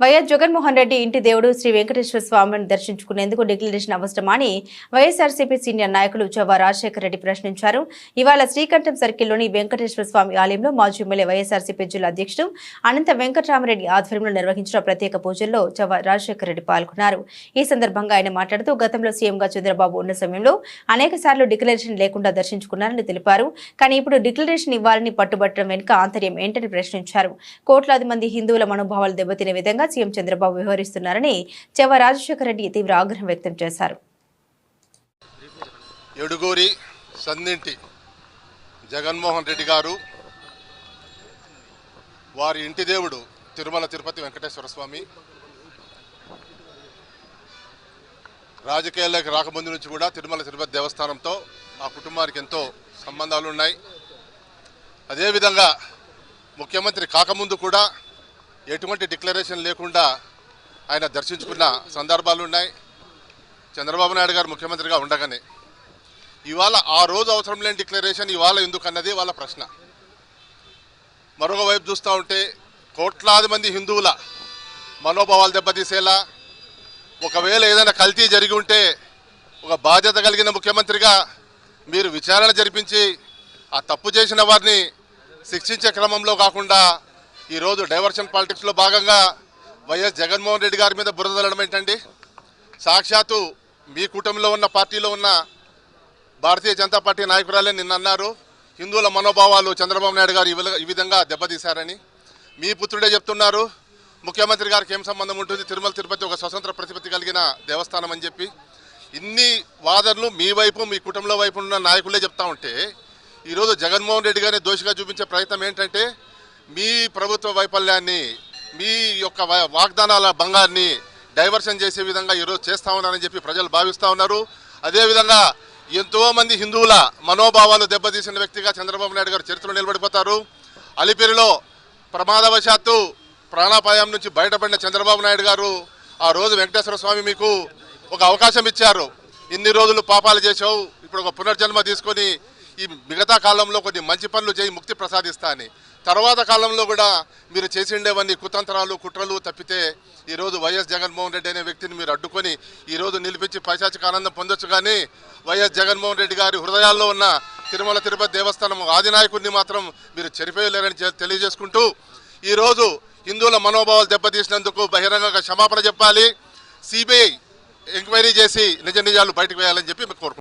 YS Jaganmohan Reddy ఇంటి దేవుడు శ్రీ వెంకటేశ్వర స్వామిని దర్శించుకునేందుకు డిక్లరేషన్ అవసరమని వైఎస్ఆర్సీపీ సీనియర్ నాయకులు చవ్వ రాజశేఖర రెడ్డి ప్రశ్నించారు. ఇవాళ శ్రీకంఠం సర్కిల్లోని వెంకటేశ్వర స్వామి ఆలయంలో మాజీ ఎమ్మెల్యే వైఎస్ఆర్సీపీ జిల్లా అధ్యక్షుడు అనంత వెంకటరామరెడ్డి ఆధ్వర్యంలో నిర్వహించిన ప్రత్యేక పూజల్లో చవ్వ రాజశేఖర రెడ్డి పాల్గొన్నారు. ఈ సందర్భంగా ఆయన మాట్లాడుతూ గతంలో సీఎంగా చంద్రబాబు ఉన్న సమయంలో అనేక సార్లు డిక్లరేషన్ లేకుండా దర్శించుకున్నారని తెలిపారు. కానీ ఇప్పుడు డిక్లరేషన్ ఇవ్వాలని పట్టుబట్టడం వెనుక ఆంతర్యం ఏంటని ప్రశ్నించారు. కోట్లాది మంది హిందువుల మనోభావాలు దెబ్బతినే విధంగా సీఎం చంద్రబాబు వ్యవహరిస్తున్నారని చెవ రాజశేఖర రెడ్డి తీవ్ర ఆగ్రహం వ్యక్తం చేశారు. ఎడుగూరి సందింటి జగన్మోహన్ రెడ్డి గారు వారి ఇంటి దేవుడు తిరుమల తిరుపతి వెంకటేశ్వర స్వామి రాజకీయాల్లోకి రాకముందు నుంచి కూడా తిరుమల తిరుపతి దేవస్థానంతో ఆ కుటుంబానికి ఎంతో సంబంధాలు ఉన్నాయి. అదేవిధంగా ముఖ్యమంత్రి కాకముందు కూడా ఎటువంటి డిక్లరేషన్ లేకుండా ఆయన దర్శించుకున్న సందర్భాలు ఉన్నాయి. చంద్రబాబు నాయుడు గారు ముఖ్యమంత్రిగా ఉండగానే ఇవాళ ఆ రోజు అవసరం లేని డిక్లరేషన్ ఇవాళ ఎందుకన్నది వాళ్ళ ప్రశ్న. మరొక వైపు చూస్తూ ఉంటే కోట్లాది మంది హిందువుల మనోభావాలు దెబ్బతీసేలా ఒకవేళ ఏదైనా కల్తీ జరిగి ఉంటే ఒక బాధ్యత కలిగిన ముఖ్యమంత్రిగా మీరు విచారణ జరిపించి ఆ తప్పు చేసిన వారిని శిక్షించే క్రమంలో కాకుండా ఈరోజు డైవర్షన్ పాలిటిక్స్లో భాగంగా వైఎస్ జగన్మోహన్ రెడ్డి గారి మీద బురద ఏంటండి? సాక్షాత్తు మీ కూటమిలో ఉన్న పార్టీలో ఉన్న భారతీయ జనతా పార్టీ నాయకురాలే నిన్న అన్నారు. హిందువుల మనోభావాలు చంద్రబాబు నాయుడు గారు ఈ విధంగా- ఈ విధంగా దెబ్బతీశారని మీ పుత్రుడే చెప్తున్నారు. ముఖ్యమంత్రి గారికి ఏం సంబంధం ఉంటుంది? తిరుమల తిరుపతి ఒక స్వతంత్ర ప్రతిపత్తి కలిగిన దేవస్థానం అని చెప్పి ఇన్ని వాదనలు మీ వైపు మీ కుటుంబంలో వైపు ఉన్న నాయకులే చెప్తా ఉంటే ఈరోజు జగన్మోహన్ రెడ్డి గారిని దోషిగా చూపించే ప్రయత్నం ఏంటంటే మీ ప్రభుత్వ వైఫల్యాన్ని మీ యొక్క వాగ్దానాల బంగాన్ని డైవర్షన్ చేసే విధంగా ఈరోజు చేస్తా ఉన్నారని చెప్పి ప్రజలు భావిస్తూ ఉన్నారు. అదేవిధంగా ఎంతోమంది హిందువుల మనోభావాలు దెబ్బతీసిన వ్యక్తిగా చంద్రబాబు నాయుడు గారు చరిత్రలో నిలబడిపోతారు. అలిపిరిలో ప్రమాదవశాత్తు ప్రాణాపాయం నుంచి బయటపడిన చంద్రబాబు నాయుడు గారు ఆ రోజు వెంకటేశ్వర స్వామి మీకు ఒక అవకాశం ఇచ్చారు. ఇన్ని రోజులు పాపాలు చేసావు ఇప్పుడు ఒక పునర్జన్మ తీసుకొని ఈ మిగతా కాలంలో కొన్ని మంచి పనులు చేయి ముక్తి ప్రసాదిస్తా అని. తర్వాత కాలంలో కూడా మీరు చేసిండేవన్నీ కుతంత్రాలు కుట్రలు తప్పితే ఈరోజు వైఎస్ జగన్మోహన్ రెడ్డి అనే వ్యక్తిని మీరు అడ్డుకొని ఈరోజు నిలిపించి పైశాచిక ఆనందం పొందొచ్చు కానీ వైఎస్ జగన్మోహన్ రెడ్డి గారి హృదయాల్లో ఉన్న తిరుమల తిరుపతి దేవస్థానం ఆదినాయకుడిని మాత్రం మీరు చెరిపేయలేరని తెలియజేసుకుంటూ ఈరోజు హిందువుల మనోభావాలు దెబ్బతీసినందుకు బహిరంగంగా క్షమాపణ చెప్పాలి. సిబిఐ ఎంక్వైరీ చేసి నిజ నిజాలు బయటకు వేయాలని చెప్పి కోరుకుంటున్నాను